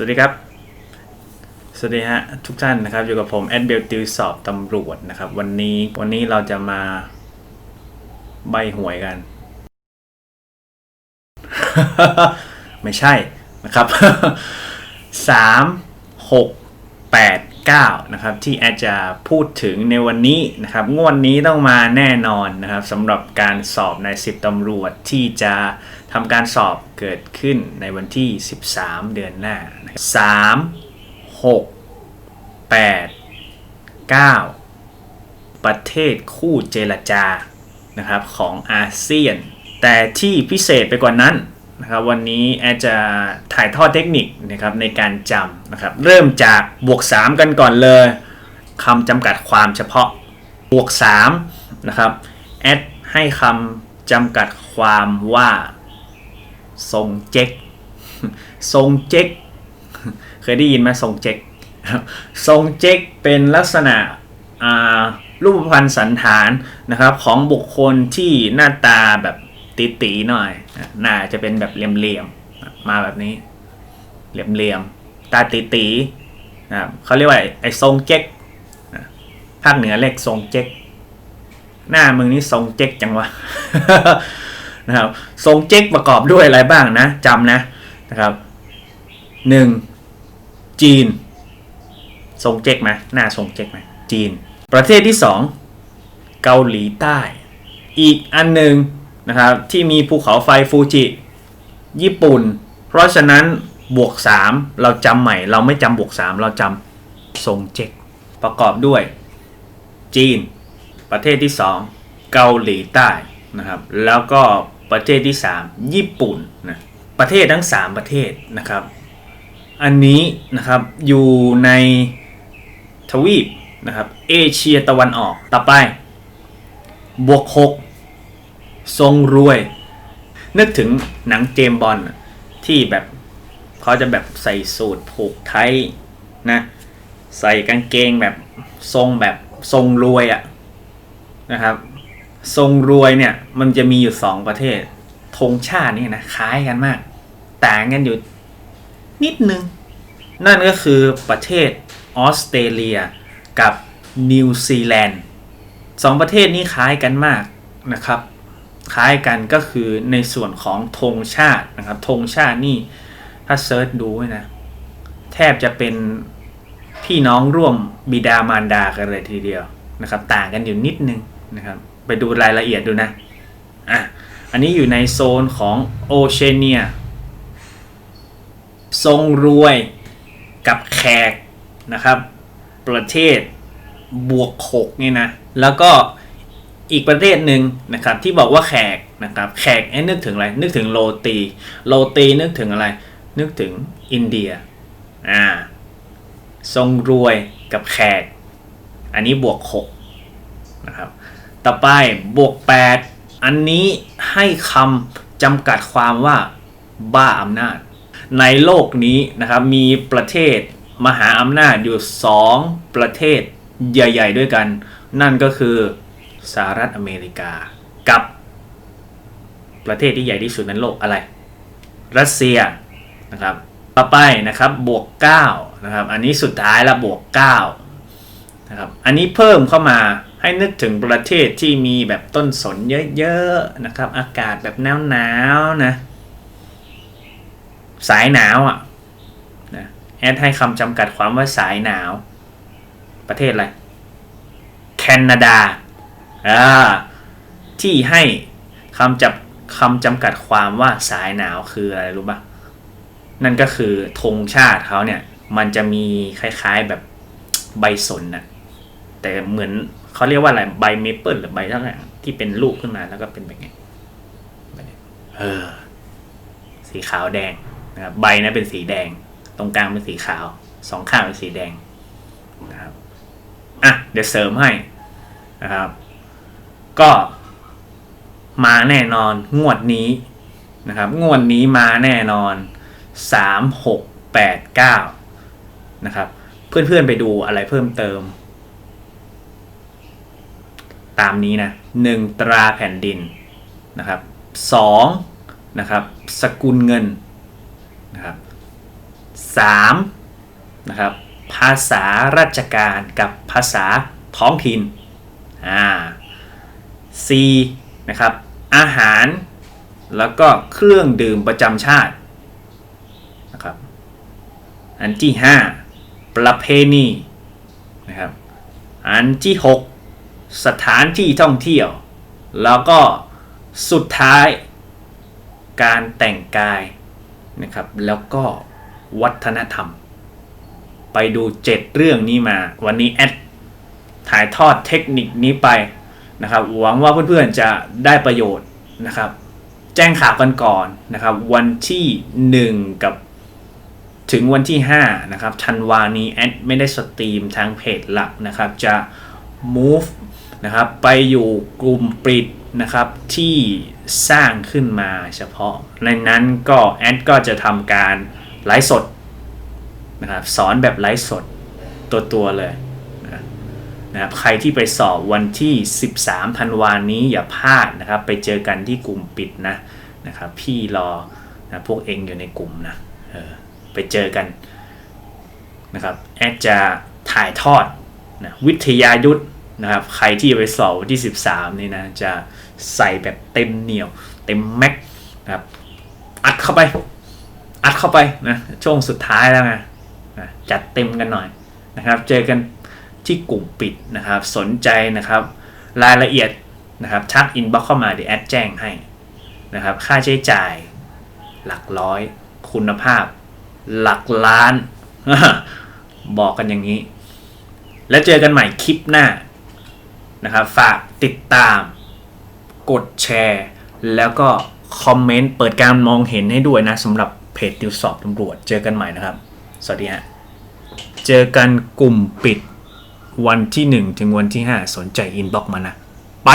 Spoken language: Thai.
สวัสดีครับ สวัสดีฮะทุกท่านนะครับอยู่กับผมแอดเบลติวสอบตำรวจนะครับ วันนี้วันนี้เราจะมาใบหวยกัน ไม่ใช่นะครับสามหกแปดเก้านะครับ ที่แอดจะพูดถึงในวันนี้นะครับ งวดนี้ต้องมาแน่นอนนะครับสำหรับการสอบในสิบตำรวจที่จะ ทำการสอบเกิดขึ้นในวันที่ 13 เดือนหน้าสามหกแปดเก้าประเทศคู่เจรจานะครับของอาเซียน แต่ที่พิเศษไปกว่านั้นนะครับวันนี้แอดจะถ่ายทอดเทคนิคนะครับในการจำนะครับเริ่มจากบวก 3 กันก่อนเลยคำจำกัดความเฉพาะบวก3นะครับแอดให้คำจำกัดความว่า ทรงเจ๊กทรงเจ๊กเคยได้ยินไหมทรงเจ๊กทรงเจ๊กเป็นลักษณะรูปพรรณสันฐานนะครับของบุคคลที่หน้าตาแบบตีๆหน่อยหน้าจะเป็นแบบเหลี่ยมๆมาแบบนี้เหลี่ยมๆตาตีๆนะครับเขาเรียกว่าไอ้ทรงเจ๊กภาคเหนือเรียกทรงเจ๊กหน้ามึงนี่ทรงเจ๊กจังวะ นะครับทรงเจ๊กประกอบด้วยอะไรบ้างนะจำนะนะครับหนึ่งจีน ทรงเจ๊กไหมหน้าทรงเจ๊กไหมจีน ประเทศที่สองเกาหลีใต้ อีกอันหนึ่งนะครับที่มีภูเขาไฟฟูจิ ญี่ปุ่น เพราะฉะนั้นบวก 3 เราจำใหม่ เราไม่จำบวก 3 เราจำทรงเจ๊กประกอบด้วย จีน ประเทศที่ 2 เกาหลีใต้นะครับ แล้วก็ ประเทศที่ 3 ญี่ปุ่นนะประเทศทั้ง 3 ประเทศนะครับ อันนี้นะครับอยู่ในทวีปนะครับเอเชียตะวันออกต่อไป บวก6ทรงรวย นึกถึงหนังเจมบอลที่แบบเขาจะแบบใส่สูทผูกไทยนะใส่กางเกงแบบทรงแบบทรงรวยอะนะครับ ทรงรวยเนี่ยมันจะมีอยู่สองประเทศธงชาตินี่นะคล้ายกันมาก ต่างกันอยู่นิดนึง นั่นก็คือประเทศออสเตรเลียกับนิวซีแลนด์สองประเทศนี้คล้ายกันมากนะครับ คล้ายกันก็คือในส่วนของธงชาตินะครับธงชาตินี่ถ้าเซิร์ชดูนะ แทบจะเป็นพี่น้องร่วมบิดามารดากันเลยทีเดียวนะครับ ต่างกันอยู่นิดนึงนะครับ ไปดูรายละเอียดดูนะ อะ อันนี้อยู่ในโซนของโอเชเนีย ทรงรวยกับแขกนะครับ ประเทศบวกหกนี่นะ แล้วก็อีกประเทศหนึ่งนะครับที่บอกว่าแขกนะครับแขกนึกถึงอะไร นึกถึงโรตี โรตีนึกถึงอะไร นึกถึงอินเดียอ่าทรงรวยกับแขก อันนี้บวกหกนะครับ ต่อไปบวกแปดอันนี้ให้คำจำกัดความว่าบ้าอำนาจ ในโลกนี้นะครับมีประเทศมหาอำนาจอยู่ 2 ประเทศใหญ่ ๆ ด้วยกัน นั่นก็คือสหรัฐอเมริกา กับประเทศที่ใหญ่ที่สุดในโลกอะไร รัสเซียนะครับต่อไปนะครับบวก9นะครับอันนี้สุดท้ายละบวก9นะครับอันนี้เพิ่มเข้ามา ให้นึกถึงประเทศที่มีแบบต้นสนเยอะๆนะครับ อากาศแบบหนาวๆนะ สายหนาวอะนะแอดให้คำจำกัดความว่าสายหนาว ประเทศอะไร แคนาดาอ่าที่ให้คำจับคำจำกัดความว่าสายหนาวคืออะไรรู้ปะนั่นก็คือธงชาติเขาเนี่ย มันจะมีคล้ายๆแบบใบสนนะแต่เหมือน เขาเรียกว่าอะไรใบเมเปิลหรือใบทั้งอย่างที่เป็นลูกขึ้นมาแล้วก็เป็นแบบนี้แบบนี้เออ สีขาวแดงนะครับใบนะเป็นสีแดง ตรงกลางเป็นสีขาว สองข้างเป็นสีแดงนะครับอะเดี๋ยวเสริมให้นะครับ ก็มาแน่นอนงวดนี้นะครับ งวดนี้มาแน่นอนสามหกแปดเก้านะครับ เพื่อนๆไปดูอะไรเพิ่มเติม ตามนี้นะหนึ่งตราแผ่นดินนะครับสองนะครับสกุลเงินนะครับ 3. นะครับภาษาราชการกับภาษาท้องถิ่นอ่า 4. นะครับอาหารแล้วก็เครื่องดื่มประจำชาตินะครับอันที่ 5 ประเพณีนะครับอันที่ 6 สถานที่ท่องเที่ยว แล้วก็สุดท้าย การแต่งกายนะครับ แล้วก็วัฒนธรรม ไปดู 7 เรื่องนี้มา วันนี้แอดถ่ายทอดเทคนิคนี้ไปนะครับ หวังว่าเพื่อนๆจะได้ประโยชน์นะครับ แจ้งข่าวกันก่อนนะครับ วันที่ 1 กับถึงวันที่ 5 นะครับธันวานี้แอดไม่ได้สตรีมทางเพจหลักนะครับ จะ move นะครับไปอยู่กลุ่มปิดนะครับที่สร้างขึ้นมาเฉพาะ ในนั้นก็แอดก็จะทำการไลฟ์สดนะครับสอนแบบไลฟ์สดตัวตัวเลยนะครับใครที่ไปสอบวันที่ 13ธันวานี้อย่าพลาดนะครับ ไปเจอกันที่กลุ่มปิดนะนะครับพี่รอนะพวกเองอยู่ในกลุ่มนะออไปเจอกันนะครับแอดจะถ่ายทอดนะวิทยายุทธ นะครับ ใครที่ไปสอบวันที่ 13 นี่นะ จะใส่แบบเต็มเหนียว เต็มแม็กนะครับ อัดเข้าไป อัดเข้าไปนะ ช่วงสุดท้ายแล้วไงนะจัดเต็มกันหน่อยนะครับ เจอกันที่กลุ่มปิดนะครับ สนใจนะครับ รายละเอียดนะครับ ทักอินบ็อกเข้ามาเดี๋ยวแอดแจ้งให้นะครับ ค่าใช้จ่ายหลักร้อย คุณภาพ หลักล้าน บอกกันอย่างนี้ แล้วเจอกันใหม่คลิปหน้า นะครับ ฝากติดตาม กดแชร์ แล้วก็คอมเมนต์เปิดการมองเห็นให้ด้วยนะสำหรับเพจติวสอบตำรวจเจอกันใหม่นะครับ สวัสดีฮะเจอกันกลุ่มปิดวันที่ 1 ถึงวันที่ 5 สนใจอินบ็อกมานะ ไป